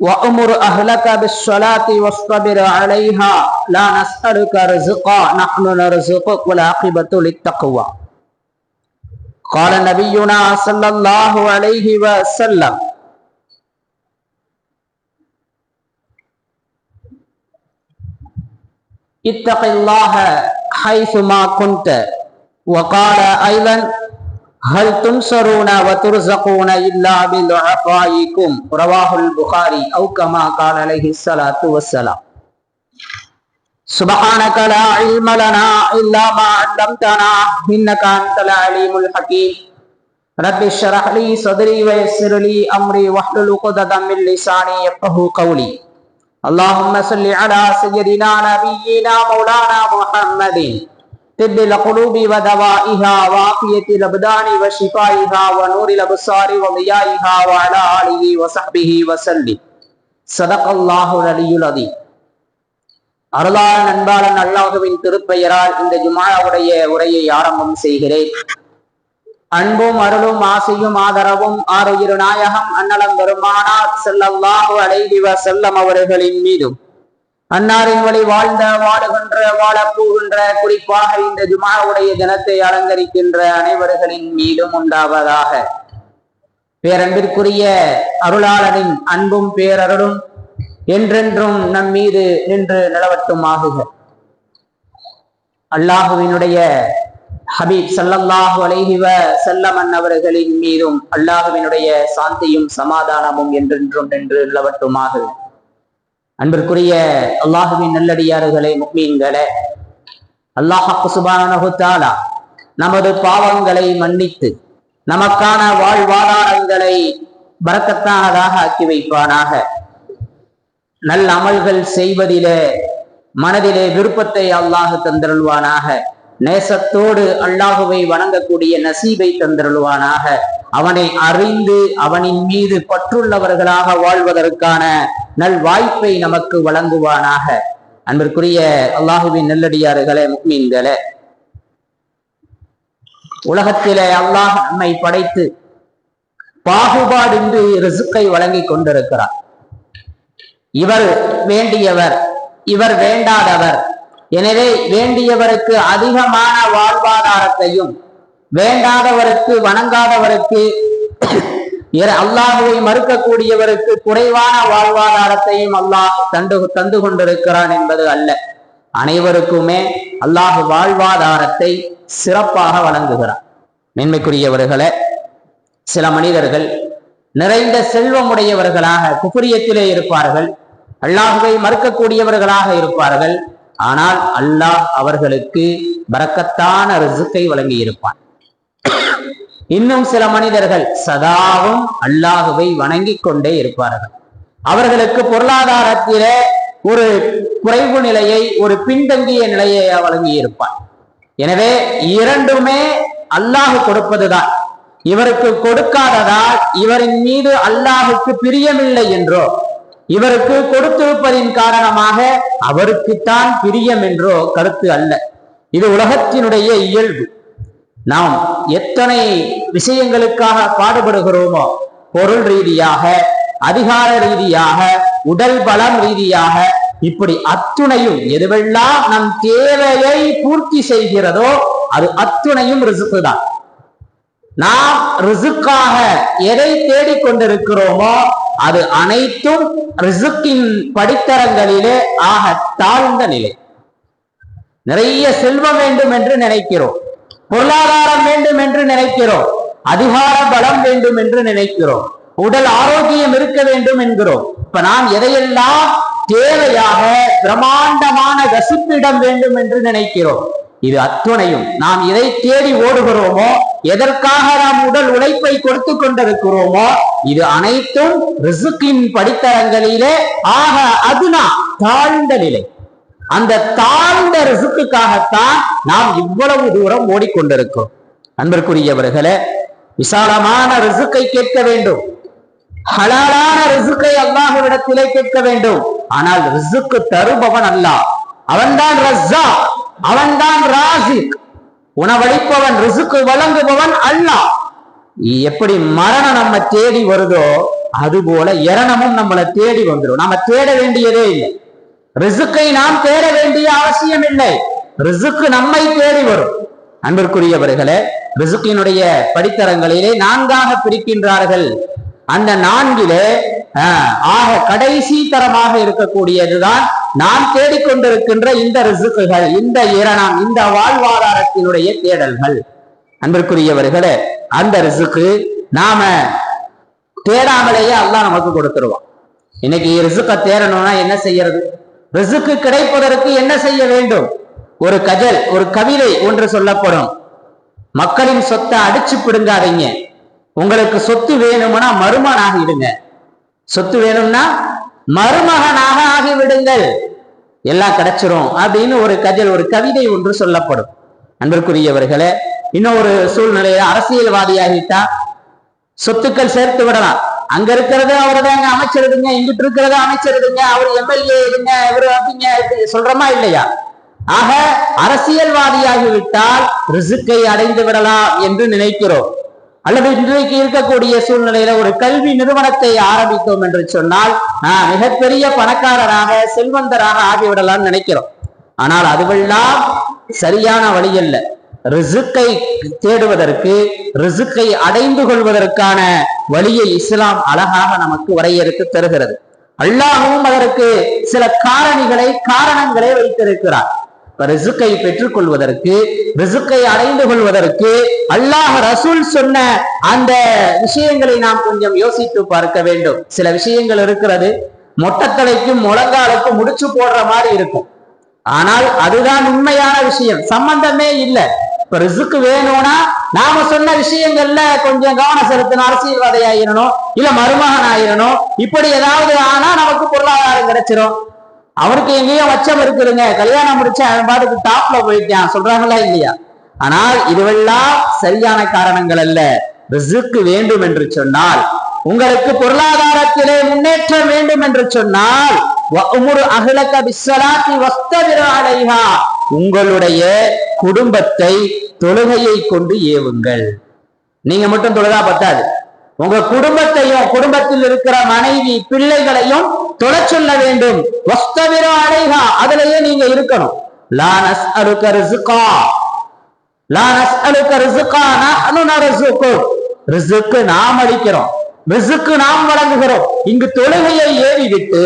وأمر أهلك بالصلاة واصطبر عليها. لا نسألك رزقا نحن نرزقك والعاقبة للتقوى. قال نبينا صلى الله عليه وسلم. اتق الله حيثما كنت. وقال أيضا هل تنصرون وترزقون إلا بضعفائكم؟ رواه البخاري أو كما قال عليه الصلاة والسلام. سبحانك لا علم لنا إلا ما علمتنا إنك أنت العليم الحكيم. رب اشرح لي صدري ويسر لي أمري واحلل عقدة من لساني يفقه قولي. اللهم صل على سيدنا نبينا مولانا محمد. طب القلوب ودوائها وعافية الأبدان وشفائها ونور الأبصار وضيائها وعلى آله وصحبه وسلم صدق الله العلي العظيم அருளாளன் அன்பாளன் அல்லாஹுவின் திருப்பெயரால் இந்த ஜுமாவுடைய உரையை ஆரம்பம் செய்கிறேன் அன்பும் அருளும் ஆசையும் ஆதரவும் ஆறுயிரு நாயகம் அன்னலம் பெருமானார் செல்லல்லாஹு அலைஹி வஸல்லம் அவர்களின் மீதும் அன்னாரின் வழி வாழ்ந்த வாடுகின்ற வாழப்போகின்ற குறிப்பாக இந்த ஜுமாவுடைய தினத்தை அலங்கரிக்கின்ற அனைவர்களின் மீதும் உண்டாவதாக. பேரன்பிற்குரிய அருளாளனின் அன்பும் பேரருளும் என்றென்றும் நம் மீது நின்று நிலவட்டுமாகுக. அல்லாஹுவினுடைய ஹபீப் சல்லல்லாஹு அலைஹிவ செல்லமன் அவர்களின் மீதும் அல்லாஹுவினுடைய சாந்தியும் சமாதானமும் என்றென்றும் நின்று நிலவட்டுமாகுக. அன்பிற்குரிய அல்லாஹுவின் நல்லடியார்களே முக்மீன்களே. அல்லாஹாக்கு சுபானகுத்தாலா நமது பாவங்களை மன்னித்து நமக்கான வாழ்வாதாரங்களை பறக்கத்தானதாக ஆக்கி வைப்பானாக. நல் அமல்கள் செய்வதிலே மனதிலே விருப்பத்தை அல்லாஹு தந்திருள்வானாக. நேசத்தோடு அல்லாஹுவை வணங்கக்கூடிய நசீபை தந்திருள்வானாக. அவனை அறிந்து அவனின் மீது பற்றுள்ளவர்களாக வாழ்வதற்கான நல் வாய்ப்பை நமக்கு வழங்குவானாக. அன்பிற்குரிய அல்லாஹுவின் நெல்லடியார்களே முக்மீன்களே. உலகத்திலே அல்லாஹ் நம்மை படைத்து பாகுபாடின்றி ரிசுக்கை வழங்கி கொண்டிருக்கிறார். இவர் வேண்டியவர் இவர் வேண்டாதவர். எனவே வேண்டியவருக்கு அதிகமான வாழ்வாதாரத்தையும் வேண்டாதவருக்கு வணங்காதவருக்கு அல்லாஹுவை மறுக்கக்கூடியவருக்கு குறைவான வாழ்வாதாரத்தையும் அல்லாஹ் தண்டு தந்து கொண்டிருக்கிறான் என்பது அல்ல. அனைவருக்குமே அல்லாஹ் வாழ்வாதாரத்தை சிறப்பாக வழங்குகிறான். மென்மைக்குரியவர்களே சில மனிதர்கள் நிறைந்த செல்வமுடையவர்களாக குபுரியத்திலே இருப்பார்கள் அல்லாஹுவை மறுக்கக்கூடியவர்களாக இருப்பார்கள் ஆனால் அல்லாஹ் அவர்களுக்கு பறக்கத்தான ரிசுக்கை வழங்கி இருப்பான் இன்னும் சில மனிதர்கள் சதாவும் அல்லாஹுவை வணங்கி கொண்டே இருப்பார்கள். அவர்களுக்கு பொருளாதாரத்திலே ஒரு குறைவு நிலையை ஒரு பின்தங்கிய நிலையை வழங்கி இருப்பான் எனவே இரண்டுமே அல்லாஹு கொடுப்பதுதான். இவருக்கு கொடுக்காததால் இவரின் மீது அல்லாஹுக்கு பிரியமில்லை என்றோ இவருக்கு கொடுத்திருப்பதின் காரணமாக அவருக்குத்தான் பிரியம் என்றோ கருத்து அல்ல. இது உலகத்தினுடைய இயல்பு. நாம் எத்தனை விஷயங்களுக்காக பாடுபடுகிறோமோ? பொருள் ரீதியாக அதிகார ரீதியாக உடல் பலம் ரீதியாக இப்படி அத்துணையும் எதுவெல்லாம் நம் தேவையை பூர்த்தி செய்கிறதோ அது அத்துணையும் ரிசுக்கு தான். நாம் ரிசுக்காக எதை தேடிக்கொண்டிருக்கிறோமோ அது அனைத்தும் ரிசுக்கின் படித்தரங்களிலே ஆக தாழ்ந்த நிலை. நிறைய செல்வம் வேண்டும் என்று நினைக்கிறோம். பொருளாதாரம் வேண்டும் என்று நினைக்கிறோம். அதிகார பலம் வேண்டும் என்று நினைக்கிறோம். உடல் ஆரோக்கியம் இருக்க வேண்டும் என்கிறோம். இப்ப நாம் எதையெல்லாம் தேவையாக பிரம்மாண்டமான வசிப்பிடம் வேண்டும் என்று நினைக்கிறோம். இது அத்துணையும். நாம் எதை தேடி ஓடுகிறோமோ எதற்காக நாம் உடல் உழைப்பை கொடுத்து கொண்டிருக்கிறோமோ இது அனைத்தும் ரிசுக்கின் படித்தரங்களிலே ஆக அதுனா தாழ்ந்த நிலை. அந்த தாழ்ந்த ரிசுக்குக்காகத்தான் நாம் இவ்வளவு தூரம் ஓடிக்கொண்டிருக்கிறோம். அன்பிற்குரியவர்களே விசாலமான ரிசுக்கை கேட்க வேண்டும். ஹலாலான ரிசுக்கை அல்லாஹுவிடத்திலே கேட்க வேண்டும். ஆனால் ரிசுக்கு தருபவன் அல்லாஹ் அவன்தான் ரஸ்ஸா அவன்தான் ராசிக். உணவளிப்பவன் ரிசுக்கு வழங்குபவன் அல்லாஹ் எப்படி மரணம் நம்ம தேடி வருதோ அது போல இரணமும் நம்மளை தேடி வந்துடும் நாம தேட வேண்டியதே இல்லை. ரிசுக்கை நாம் தேட வேண்டிய அவசியம் இல்லை. ரிசுக்கு நம்மை தேடி வரும். அன்பிற்குரியவர்களே ரிசுக்கினுடைய படித்தரங்களிலே நான்காக பிரிக்கின்றார்கள். அந்த நான்கிலே ஆஹ், ஆக கடைசி தரமாக இருக்கக்கூடியதுதான் நாம் தேடிக்கொண்டிருக்கின்ற இந்த ரிசுக்குகள் இந்த இரணம் இந்த வாழ்வாதாரத்தினுடைய தேடல்கள். அன்பிற்குரியவர்களே அந்த ரிசுக்கு நாம தேடாமலேயே அல்லாஹ் நமக்கு கொடுத்துருவான். இன்னைக்கு ரிசுக்க தேடணும்னா என்ன செய்யறது? ரிசுக்கு கிடைப்பதற்கு என்ன செய்ய வேண்டும்? ஒரு கஜல் ஒரு கவிதை ஒன்று சொல்லப்படும். மக்களின் சொத்தை அடிச்சு பிடுங்காதீங்க. உங்களுக்கு சொத்து வேணும்னா மருமகனாக இடுங்க. சொத்து வேணும்னா மருமகனாக ஆகிவிடுங்கள். எல்லாம் கிடைச்சிரும் அப்படின்னு ஒரு கஜல் ஒரு கவிதை ஒன்று சொல்லப்படும். அன்பிற்குரியவர்களே இன்னொரு சூழ்நிலையில அரசியல்வாதியாகிட்டா சொத்துக்கள் சேர்த்து விடலாம். அங்க இருக்கிறது அவருதாங்க அமைச்சருதுங்க இங்கிட்டு இருக்கிறத அமைச்சருதுங்க அவர் எம்எல்ஏ இருங்க இவர் அப்படிங்க இப்படி சொல்றோமா இல்லையா? ஆக அரசியல்வாதியாகிவிட்டால் ரிசுக்கை அடைந்து விடலாம் என்று நினைக்கிறோம். அல்லது இன்றைக்கு இருக்கக்கூடிய சூழ்நிலையில ஒரு கல்வி நிறுவனத்தை ஆரம்பித்தோம் என்று சொன்னால் ஆஹ், மிகப்பெரிய பணக்காரராக செல்வந்தராக ஆகிவிடலாம்னு நினைக்கிறோம். ஆனால் அதுவெல்லாம் சரியான வழி அல்ல ரிசுக்கை தேடுவதற்கு ரிசுக்கை அடைந்து கொள்வதற்கான வழியை இஸ்லாம் அழகாக நமக்கு வரையறுத்து தருகிறது. அல்லாஹ்வும் அதற்கு சில காரணிகளை காரணங்களை வைத்திருக்கிறார். ரிசுக்கை பெற்றுக் கொள்வதற்கு ரிசுக்கை அடைந்து கொள்வதற்கு அல்லாஹ் ரசூல் சொன்ன அந்த விஷயங்களை நாம் கொஞ்சம் யோசித்து பார்க்க வேண்டும். சில விஷயங்கள் இருக்கிறது மொட்டத்தலைக்கும் முழங்காலுக்கும் முடிச்சு போடுற மாதிரி இருக்கும். ஆனால் அதுதான் உண்மையான விஷயம் சம்பந்தமே இல்லை. இப்ப ரிசுக்கு வேணும்னா நாம சொன்ன விஷயங்கள்ல கொஞ்சம் கவனம் செலுத்தணும் அரசியல்வாதி ஆயிரணும் இல்ல மருமகன் ஆயிரணும் இப்படி ஏதாவது ஆனா நமக்கு பொருளாதாரம் கிடைச்சிரும். அவருக்கு எங்கேயோ வச்சம் இருக்குதுங்க கல்யாணம் முடிச்சு அவன் பாட்டுக்கு டாப்ல போயிட்டான். சொல்றாங்களா இல்லையா? ஆனால் இதுவெல்லாம் சரியான காரணங்கள் அல்ல. ரிசுக்கு வேண்டும் என்று சொன்னால் உங்களுக்கு பொருளாதாரத்திலே முன்னேற்றம் வேண்டும் என்று சொன்னால் வஅமுரு அஹ்லக பிஸ்ஸலாத்தி வஸ்தபிரு உங்களுடைய குடும்பத்தை தொழுகையை கொண்டு ஏவுங்கள். நீங்க மட்டும் தொழுதா பத்தாது. உங்க குடும்பத்தையும் குடும்பத்தில் இருக்கிற மனைவி பிள்ளைகளையும் தொழச் சொல்ல வேண்டும். வஸ்தபிரு அலைஹா அதுலயே நீங்க இருக்கணும். லா அலுக்க ரிசுகா லானஸ் நஸ்அலுக ரிசுக்கானா நஹ்னு நர்சுகுக் ரிசுக்கு நாம் அளிக்கிறோம். ரிசுக்கு நாம் வழங்குகிறோம். இங்கு தொழுகையை ஏறி விட்டு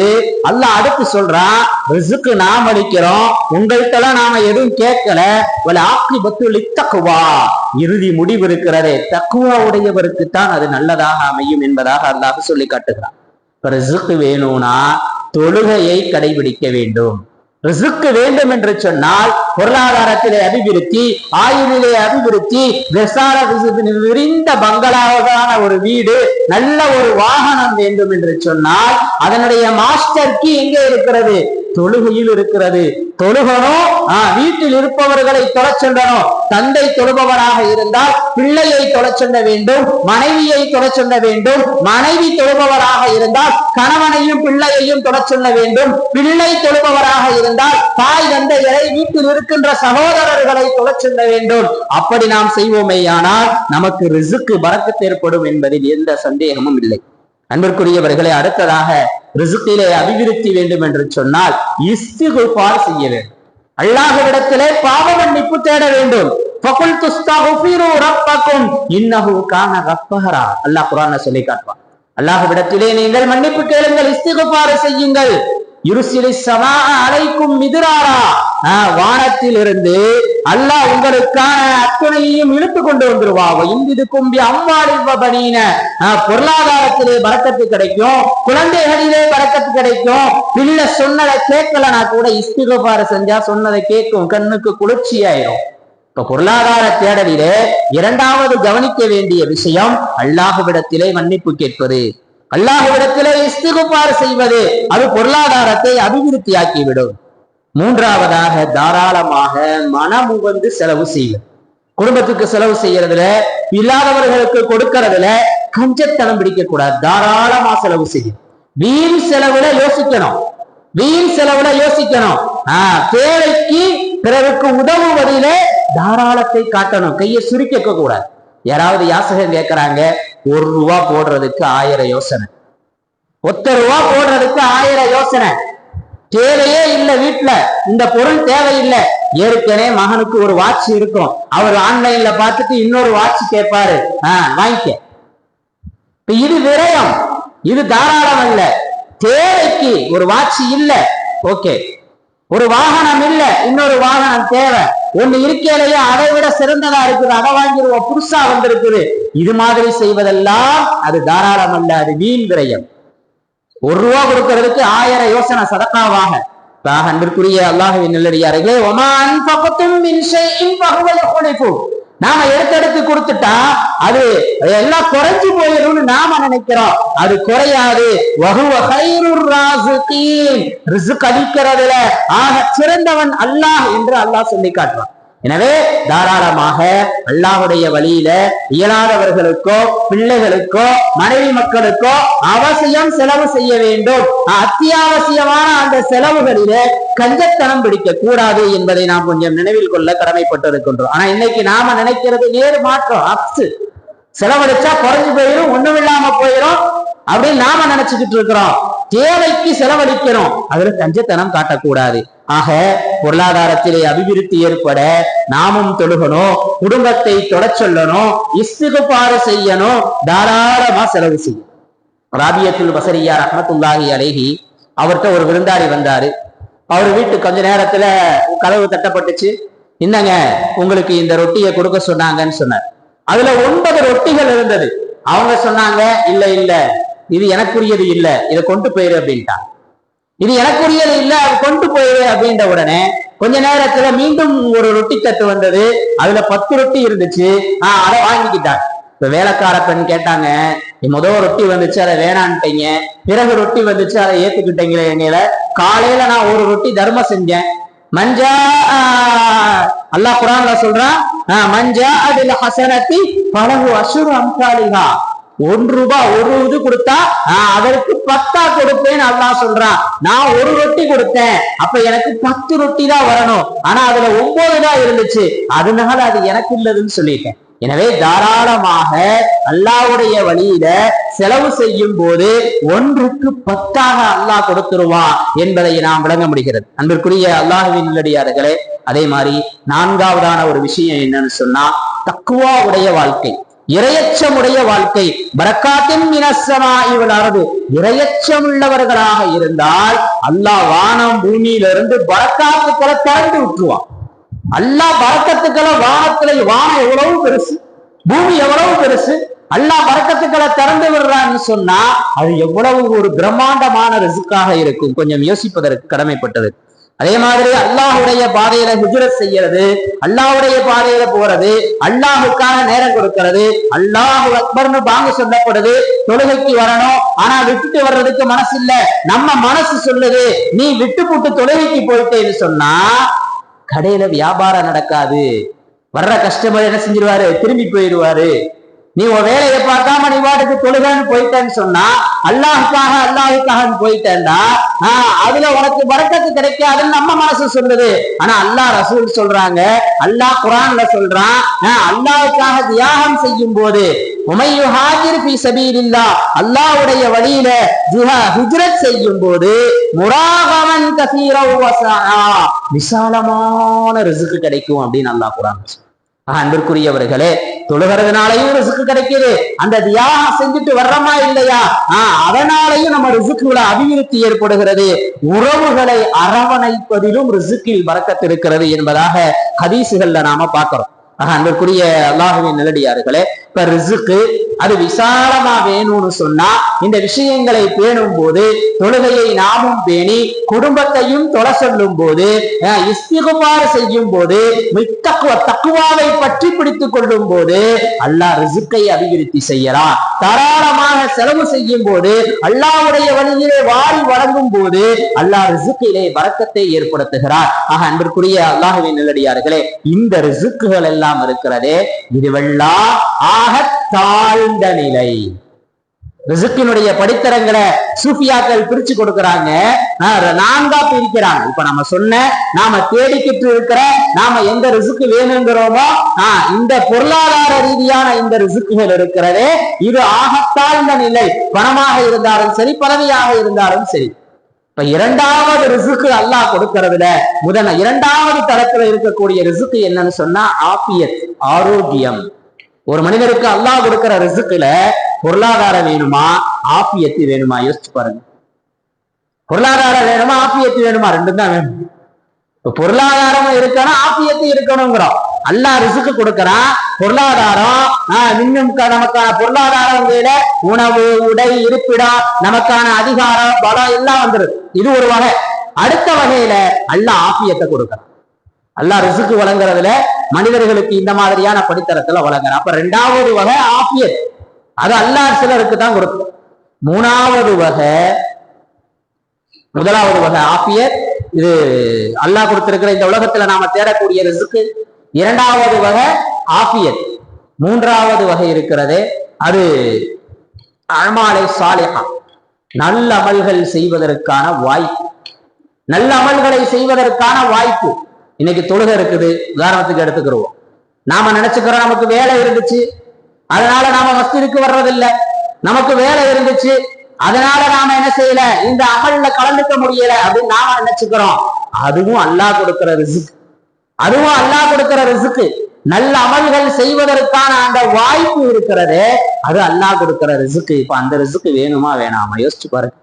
அல்லாஹ் அடுத்து சொல்றான் ரிசுக்கு நாம் அளிக்கிறோம். உங்கள்கிட்ட நாம எதுவும் கேட்கல. ஒரு ஆக்கி பத்துலி தக்குவா இறுதி முடிவு இருக்கிறதே. தக்குவா உடையவருக்கு தான் அது நல்லதாக அமையும் என்பதாக அல்லாஹ் சொல்லி காட்டுகிறான். ரிசுக்கு வேணும்னா தொழுகையை கடைபிடிக்க வேண்டும். ரிசுக்கு வேண்டும் என்று சொன்னால் பொருளாதாரத்திலே அபிவிருத்தி ஆயுளிலே அபிவிருத்தி விசார விரிந்த பங்களாவான ஒரு வீடு நல்ல ஒரு வாகனம் வேண்டும் என்று சொன்னால் அதனுடைய மாஸ்டர் கீ எங்கே இருக்கிறது? தொழுகையில் இருக்கிறது. தொழுகணும் ஆஹ், வீட்டில் இருப்பவர்களை தொலை சொல்லணும் தந்தை தொழுபவராக இருந்தால் பிள்ளையை தொலை செல்ல வேண்டும் மனைவியை தொலை சொல்ல வேண்டும் மனைவி தொழுபவராக இருந்தால் கணவனையும் பிள்ளையையும் தொலை சொல்ல வேண்டும் பிள்ளை தொழுபவராக இருந்தால் தாய் தந்தையரை வீட்டில் இருக்கின்ற சகோதரர்களை தொலை செல்ல வேண்டும். அப்படி நாம் செய்வோமேயானால் நமக்கு ரிசுக்கு பறக்கத்து ஏற்படும் என்பதில் எந்த சந்தேகமும் இல்லை. அன்பிற்குரியவர்களை அடுத்ததாக ரிசுக்கிலே அபிவிருத்தி வேண்டும் என்று சொன்னால் இஸ்திகுபார் செய்ய வேண்டும். அல்லாஹ்விடத்திலே பாவ மன்னிப்பு தேட வேண்டும். அல்லாஹ் குரான சொல்லி காட்டுவான். அல்லாஹுவிடத்திலே நீங்கள் மன்னிப்பு கேளுங்கள் இஸ்திகுபார் செய்யுங்கள். அலைக்கும் மிதிராரா? ஆஹ், வானத்திலிருந்து அல்லாஹ் உங்களுக்கான அத்துணையையும் இழுத்து கொண்டு வந்துருவாங்க இந்திது கும்பி அம்மாளில் பொருளாதாரத்திலே பறக்கத்து கிடைக்கும். குழந்தைகளிலே பறக்கத்து கிடைக்கும். பிள்ளை சொன்னதை கேட்கலனா கூட இஸ்திகபார செஞ்சா சொன்னதை கேட்கும். கண்ணுக்கு குளிர்ச்சியாயிரும் இப்ப பொருளாதார தேடலிலே இரண்டாவது கவனிக்க வேண்டிய விஷயம் அல்லாஹுவிடத்திலே மன்னிப்பு கேட்பது. அல்லாஹுவிடத்திலே இஸ்திகுபார் செய்வது அது பொருளாதாரத்தை அபிவிருத்தியாக்கி விடும் மூன்றாவதாக தாராளமாக மனமுகந்து செலவு செய்வது. குடும்பத்துக்கு செலவு செய்யறதுல இல்லாதவர்களுக்கு கொடுக்கறதுல கஞ்சத்தனம் பிடிக்க கூடாது தாராளமா செலவு செய்யும் வீண் செலவுல யோசிக்கணும். வீண் செலவுல யோசிக்கணும். ஆஹ் தேவைக்கு பிறருக்கு உதவுவதிலே தாராளத்தை காட்டணும். கையை சுருக்க கூடாது யாராவது யாசகம் கேட்கறாங்க ஒரு ரூபா போடுறதுக்கு ஆயிரம் யோசனை. ஒத்த ரூபா போடுறதுக்கு ஆயிரம் யோசனை. தேவையே இல்லை வீட்டுல இந்த பொருள் தேவையில்லை. ஏற்கனவே மகனுக்கு ஒரு வாட்ச் இருக்கும். அவர் ஆன்லைன்ல பார்த்துட்டு இன்னொரு வாட்ச் கேட்பாரு. ஆஹ் வாங்கிக்க. இப்ப இது விரயம். இது தாராளம் அல்ல. தேவைக்கு ஒரு வாட்ச் இல்லை. ஓகே. ஒரு வாகனம் இல்ல இன்னொரு வாகனம் தேவை. ஒண்ணு இருக்கையிலேயே அதை விட சிறந்ததா இருக்குது அதை வாங்கிடுவோம். புதுசா வந்திருக்குது. இது மாதிரி செய்வதெல்லாம் அது தாராளம் அல்ல அது வீண் விரயம். ஒரு ரூபா கொடுக்கறதுக்கு ஆயிரம் யோசனை சதக்காவாக. அன்பிற்குரிய அல்லாஹுவின் நல்லடியார்களே ஒமான் பக்கத்தும் மின் ஷைஇன் ஃபஹுவ நாம எடுத்தெடுத்து கொடுத்துட்டா அது எல்லாம் குறைஞ்சு போயிடும்னு நாம நினைக்கிறோம். அது குறையாது. வஹுவ கைருர் ராசிகீன் அளிக்கிறதுல. ஆக சிறந்தவன் அல்லாஹ் என்று அல்லாஹ் சொல்லி காட்டுறான் எனவே தாராளமாக அல்லாஹுடைய வழியில இயலாதவர்களுக்கோ பிள்ளைகளுக்கோ மனைவி மக்களுக்கோ அவசியம் செலவு செய்ய வேண்டும். அத்தியாவசியமான அந்த செலவுகளிலே கஞ்சத்தனம் பிடிக்க கூடாது என்பதை நாம் கொஞ்சம் நினைவில் கொள்ள கடமைப்பட்டிருக்கின்றோம். ஆனா இன்னைக்கு நாம நினைக்கிறது நேர் மாற்றம் அப்சு செலவழிச்சா குறைஞ்சு போயிடும் ஒண்ணும் இல்லாம போயிடும் அப்படின்னு நாம நினைச்சுக்கிட்டு இருக்கிறோம். தேவைக்கு செலவழிக்கிறோம். அதுல கஞ்சத்தனம் காட்டக்கூடாது. ஆக பொருளாதாரத்திலே அபிவிருத்தி ஏற்பட நாமும் தொழுகணும் குடும்பத்தை தொடச் சொல்லணும் இஸ்திகுபாறு செய்யணும் தாராளமா செலவு செய்யும் ராபியத்துல் பசரியா ரஹமத்துல்லாஹி அழகி அவர்கிட்ட ஒரு விருந்தாளி வந்தாரு. அவர் வீட்டு கொஞ்ச நேரத்துல கதவு தட்டப்பட்டுச்சு. என்னங்க உங்களுக்கு இந்த ரொட்டியை கொடுக்க சொன்னாங்கன்னு சொன்னார். அதுல ஒன்பது ரொட்டிகள் இருந்தது. அவங்க சொன்னாங்க இல்ல இல்ல இது எனக்குரியது இல்ல இதை கொண்டு போயிரு அப்படின்ட்டாங்க. இது எனக்குரியது இல்ல அது கொண்டு போயிடு அப்படின்ற உடனே கொஞ்ச நேரத்துல மீண்டும் ஒரு ரொட்டி தட்டு வந்தது. அதுல பத்து ரொட்டி இருந்துச்சு. ஆஹ் அதை வாங்கிக்கிட்டார். இப்ப வேலைக்கார பெண் கேட்டாங்க "நீ முதல் ரொட்டி வந்துச்சு அதை வேணான்ட்டீங்க. பிறகு ரொட்டி வந்துச்சு அதை ஏத்துக்கிட்டீங்களே என்னையில காலையில நான் ஒரு ரொட்டி தர்மம் செஞ்சேன். மஞ்சா அல்லாஹ் குரான்ல சொல்றான் ஆஹ், மஞ்சா அதில் ஹசனத்தி பலகு அசுரு அம்சாலிகா ஒன்று ரூபாய் ஒரு இது கொடுத்தா அதற்கு பத்தா கொடுப்பேன் அல்லாஹ் சொல்றான். நான் ஒரு ரொட்டி கொடுத்தேன். அப்ப எனக்கு பத்து ரொட்டி தான் வரணும். ஆனா அதுல ஒன்பது தான் இருந்துச்சு. அதனால அது எனக்கு இல்லதுன்னு சொல்லிட்டேன். எனவே தாராளமாக அல்லாஹ்வுடைய வழியில செலவு செய்யும் போது ஒன்றுக்கு பத்தாக அல்லாஹ் கொடுத்துருவான் என்பதை நாம் விளங்க முடிகிறது. அன்பிற்குரிய அல்லாஹுவின் நல்லடியார்களே அதே மாதிரி நான்காவதான ஒரு விஷயம் என்னன்னு சொன்னா தக்குவாவுடைய வாழ்க்கை. இரையச்சமுடைய வாழ்க்கை. பரக்காத்தின் மினசமா இவளாரது இரையச்சம் உள்ளவர்களாக இருந்தால் அல்லாஹ் வானம் பூமியிலிருந்து பரக்காத்துக்களை திறந்து விட்டுருவான். அல்லாஹ் பறக்கத்துக்களை வானத்துல வானம் எவ்வளவு பெருசு? பூமி எவ்வளவு பெருசு? அல்லாஹ் பறக்கத்துக்களை திறந்து விடுறான்னு சொன்னா அது எவ்வளவு ஒரு பிரம்மாண்டமான ரிசுக்காக இருக்கும். கொஞ்சம் யோசிப்பதற்கு கடமைப்பட்டது. அதே மாதிரி அல்லாஹுடைய பாதையில ஹிஜ்ரத் செய்யறது அல்லாஹுடைய பாதையில போறது அல்லாஹுக்கான நேரம் கொடுக்கிறது அல்லாஹு அக்பர்னு பாங்கு சொல்லப்படுது தொழுகைக்கு வரணும் ஆனா விட்டுட்டு வர்றதுக்கு மனசு இல்ல நம்ம மனசு சொல்லுது நீ விட்டு போட்டு தொழுகைக்கு போயிட்டேன்னு சொன்னா கடையில வியாபாரம் நடக்காது. வர்ற கஸ்டமர் என்ன செஞ்சிருவாரு? திரும்பி போயிடுவாரு. நீ உன் வேலையை பார்க்காம நீ வாட்டுக்கு தொழுகன்னு போயிட்டேன்னு சொன்னா அல்லாஹுக்காக அல்லாஹுக்காக போயிட்டேன்னா ஆஹ் அதுல உனக்கு வரக்கத்து கிடைக்காதுன்னு நம்ம மனசு சொல்லுது ஆனா அல்லாஹ் ரசூல் சொல்றாங்க அல்லாஹ் குரான்ல சொல்றான் அல்லாஹுக்காக தியாகம் செய்யும் போது உமையு ஹாஜிர் பி சபீலில்லா அல்லாஹ்வுடைய வழியில ஜிஹா ஹிஜ்ரத் செய்யும் போது முராகமன் கசீரவ் விசாலமான ரிசுக்கு கிடைக்கும் அப்படின்னு அல்லாஹ் குரான் சொல்றான். அன்பிற்குரியவர்களே தொழுகிறதுனாலையும் ரிசுக்கு கிடைக்குது. அந்த தியாகம் செஞ்சுட்டு வர்றோமா இல்லையா? ஆஹ் அதனாலையும் நம்ம ரிசுக்குல அபிவிருத்தி ஏற்படுகிறது. உறவுகளை அரவணைப்பதிலும் ரிசுக்கில் பறக்கத்து இருக்கிறது என்பதாக ஹதீசுகள்ல நாம பார்க்கிறோம். அன்பிற்குரிய அல்லாஹுவின் நிலடியார்களே இப்ப ரிசுக்கு அது விசாலமா வேணும்னு சொன்னா இந்த விஷயங்களை பேணும் போது தொழுகையை நாமும் பேணி குடும்பத்தையும் தொலை சொல்லும் போது இஸ்திகுமாறு செய்யும் போது மித்தக்குவ தக்குவாவை பற்றி பிடித்துக் கொள்ளும் போது அல்லாஹ் ரிசுக்கை அபிவிருத்தி செய்யலாம் தாராளமாக செலவு செய்யும் போது அல்லாவுடைய வழியிலே வாரி வழங்கும் போது அல்லாஹ் ரிசுக்கிலே வரக்கத்தை ஏற்படுத்துகிறார். ஆக அன்பிற்குரிய அல்லாஹுவின் நல்லடியார்களே இந்த ரிசுக்குகள் எல்லாம் இருக்கிறதே இதுவெல்லாம் ஆக தாழ்ந்த நிலை. ரிசுக்கினுடைய படித்தரங்களை சூஃபியாக்கள் பிரிச்சு கொடுக்கறாங்க. ஆஹ் நான்கா பிரிக்கிறாங்க. இப்ப நம்ம சொன்ன நாம தேடிக்கிட்டு இருக்கிற நாம எந்த ரிசுக்கு வேணுங்கிறோமோ ஆஹ் இந்த பொருளாதார ரீதியான இந்த ரிசுக்குகள் இருக்கிறதே இது ஆகத்தாழ்ந்த நிலை. பணமாக இருந்தாலும் சரி பதவியாக இருந்தாலும் சரி. இப்ப இரண்டாவது ரிசுக்கு அல்லாஹ் கொடுக்கறதுல முதல்ல இரண்டாவது தரத்துல இருக்கக்கூடிய ரிசுக்கு என்னன்னு சொன்னா ஆபியத் ஆரோக்கியம். ஒரு மனிதருக்கு அல்லாஹ் கொடுக்கிற ரிசுக்குல பொருளாதாரம் வேணுமா? ஆப்பியத்து வேணுமா? யோசிச்சு பாருங்க. பொருளாதாரம் வேணுமா? ஆபியத்து வேணுமா? ரெண்டும் தான் வேணும். இப்ப பொருளாதாரம் இருக்கணும் ஆப்பியத்து இருக்கணுங்கிறோம். அல்லாஹ் ரிசுக்கு கொடுக்கறான் பொருளாதாரம் ஆஹ் இன்னும் நமக்கான பொருளாதாரம் வேல உணவு உடை இருப்பிடம் நமக்கான அதிகாரம் பலம் எல்லாம் வந்துருது. இது ஒரு வகை. அடுத்த வகையில அல்லாஹ் ஆபியத்தை கொடுக்கறான். அல்லாஹ் ரிசுக்கு வழங்குறதுல மனிதர்களுக்கு இந்த மாதிரியான படித்தரத்துல வழங்குறான் அப்ப ரெண்டாவது வகை ஆபியத் அது அல்லா சிலருக்கு தான் கொடுக்கும். மூணாவது வகை முதலாவது வகை ஆபியத் இது அல்லாஹ் கொடுத்திருக்கிற இந்த உலகத்துல நாம தேடக்கூடிய ரிசுக்கு இரண்டாவது வகை ஆபியத் மூன்றாவது வகை இருக்கிறது. அது அழ்மாலை சாலிஹா. நல்ல அமல்கள் செய்வதற்கான வாய்ப்பு. நல்ல அமல்களை செய்வதற்கான வாய்ப்பு. இன்னைக்கு தொழுகை இருக்குது உதாரணத்துக்கு எடுத்துக்கிறோம். நாம நினைச்சுக்கிறோம் நமக்கு வேலை இருந்துச்சு அதனால நாம மஸ்திற்கு வர்றதில்லை. நமக்கு வேலை இருந்துச்சு அதனால நாம என்ன செய்யல இந்த அமல்ல கலந்துக்க முடியல அப்படின்னு நாம நினைச்சுக்கிறோம். அதுவும் அல்லாஹ் கொடுக்கிற ரிசுக். அதுவும் அல்லாஹ் கொடுக்கிற ரிசுக்கு நல்ல அமல்கள் செய்வதற்கான அந்த வாய்ப்பு இருக்கிறது அது அல்லாஹ் கொடுக்கிற ரிசுக்கு இப்ப அந்த ரிசுக்கு வேணுமா வேணாமா? யோசிச்சு பாருங்க.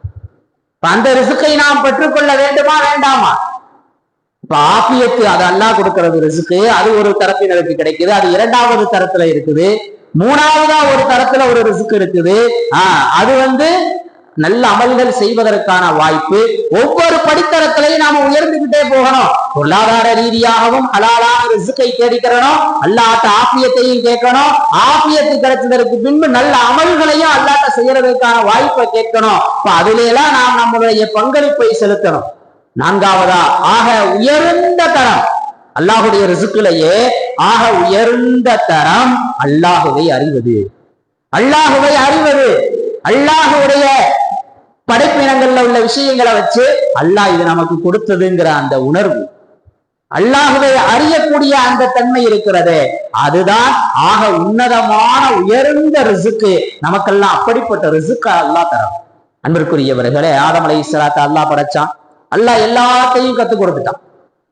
இப்ப அந்த ரிசுக்கை நாம் பெற்றுக்கொள்ள வேண்டுமா வேண்டாமா? இப்ப ஆபியத்து அது அல்லாஹ் கொடுக்கறது ரிசுக்கு அது ஒரு தரப்பினருக்கு கிடைக்குது அது இரண்டாவது தரத்துல இருக்குது. மூணாவதா ஒரு தரத்துல ஒரு ரிசுக்கு இருக்குது. ஆஹ் அது வந்து நல்ல அமல்கள் செய்வதற்கான வாய்ப்பு. ஒவ்வொரு படித்தரத்திலையும் நாம உயர்ந்துகிட்டே போகணும். பொருளாதார ரீதியாகவும் ஹலாலான ரிசுக்கை தேடிக்கிறனும் அல்லாட்ட ஆப்பியத்தையும் கேட்கணும். ஆப்பியத்து கிடைச்சதற்கு பின்பு நல்ல அமல்களையும் அல்லாட்ட செய்யறதுக்கான வாய்ப்பை கேட்கணும். இப்ப அதுல எல்லாம் நாம் நம்மளுடைய பங்களிப்பை செலுத்தணும். நான்காவதா? ஆக உயர்ந்த தரம். அல்லாஹுடைய ரிசுக்கிலேயே ஆக உயர்ந்த தரம் அல்லாஹுவை அறிவது. அல்லாஹுவை அறிவது. அல்லாஹுடைய படைப்பினங்கள்ல உள்ள விஷயங்களை வச்சு அல்லாஹ் இது நமக்கு கொடுத்ததுங்கிற அந்த உணர்வு. அல்லாஹுவை அறியக்கூடிய அந்த தன்மை இருக்கிறது. அதுதான் ஆக உன்னதமான உயர்ந்த ரிசுக்கு. நமக்கெல்லாம் அப்படிப்பட்ட ரிசுக்க அல்லாஹ் தரம் அன்பிற்குரியவர்களே ஆதம் அலை அல்லாஹ் படைச்சான். அல்லாஹ் எல்லாத்தையும் கத்துக் கொடுத்துட்டான்.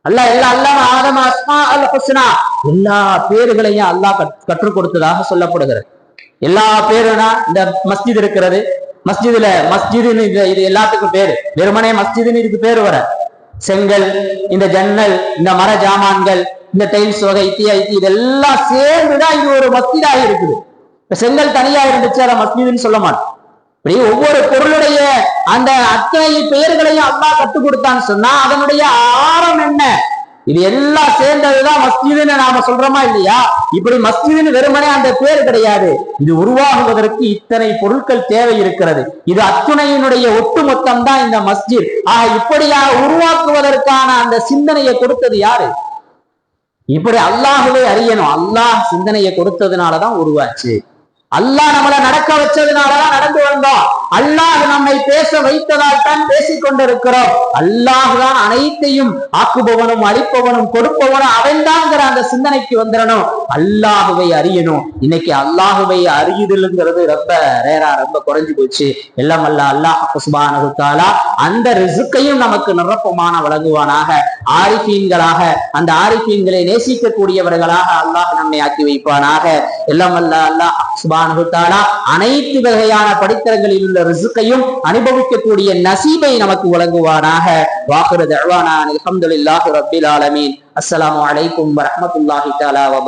அல்லா எல்லா அல்லாஹ் ஆதம் அஸ்மா அல் ஹுஸ்னா எல்லா பேர்களையும் அல்லாஹ் கற்றுக் கொடுத்ததாக சொல்லப்படுகிறது. எல்லா பேருனா இந்த மஸ்ஜித் இருக்கிறது. மஸ்ஜிதுல மஸ்ஜிதுன்னு இது இது எல்லாத்துக்கும் பேரு. வெறுமனே மஸ்ஜிதுன்னு இதுக்கு பேரு வர செங்கல் இந்த ஜன்னல் இந்த மர ஜாமான்கள் இந்த டைல்ஸ் வகை இத்தியாதி இதெல்லாம் சேர்ந்துதான் இது ஒரு மஸ்ஜிதாக இருக்குது. இப்ப செங்கல் தனியா இருந்துச்சு அதை மஸ்ஜிதுன்னு சொல்ல மாட்டோம். இப்படி ஒவ்வொரு பொருளுடைய அந்த அத்தனை பெயர்களையும் அல்லாஹ் கற்றுக் கொடுத்தான்னு சொன்னா அதனுடைய ஆரம் என்ன? இது எல்லாம் சேர்ந்ததுதான் மஸ்ஜிதுன்னு நாம சொல்றோமா இல்லையா? இப்படி மஸ்ஜிதுன்னு வெறுமனே அந்த பேர் கிடையாது. இது உருவாகுவதற்கு இத்தனை பொருட்கள் தேவை இருக்கிறது. இது அத்துணையினுடைய ஒட்டுமொத்தம் தான் இந்த மஸ்ஜித். ஆக இப்படியா உருவாக்குவதற்கான அந்த சிந்தனையை கொடுத்தது யாரு? இப்படி அல்லாஹுவே அறியணும். அல்லாஹ் சிந்தனையை கொடுத்ததுனாலதான் உருவாச்சு. அல்லாஹ் நம்மளை நடக்க வச்சதுனாலதான் நடந்து வந்தோம். அல்லாஹ் நம்மை பேச வைத்ததால் தான் பேசிக் கொண்டிருக்கிறோம். அல்லாஹ் தான் அனைத்தையும் ஆக்குபவனும் அழிப்பவனும் கொடுப்பவனும் அவன்தான்ங்கிற அந்த சிந்தனைக்கு வந்துடணும் அல்லாஹுவை அறியணும். இன்னைக்கு அல்லாஹுவை அறியுதல்ங்கிறது ரொம்ப ரேரா ரொம்ப குறைஞ்சு போச்சு. எல்லாம் அல்ல அல்லாஹ் சுபானு அந்த ரிசுக்கையும் நமக்கு நிரப்பமான வழங்குவானாக. ஆரிஃபீன்களாக அந்த ஆரிஃபீன்களை நேசிக்கக்கூடியவர்களாக அல்லாஹ் நம்மை ஆக்கி வைப்பானாக. எல்லாம் அல்ல அல்லாஹ் சுபானு அனைத்து வகையான படித்தரங்களில் உள்ள ரிசுக்கையும் அனுபவிக்கக்கூடிய நசீபை நமக்கு வழங்குவானாக. வாக்குறு தழ்வானா அலமதுல்லாஹி ரபில் ஆலமீன். அஸ்லாம் அலைக்கும் வரமத்துல்லாஹி தாலா வ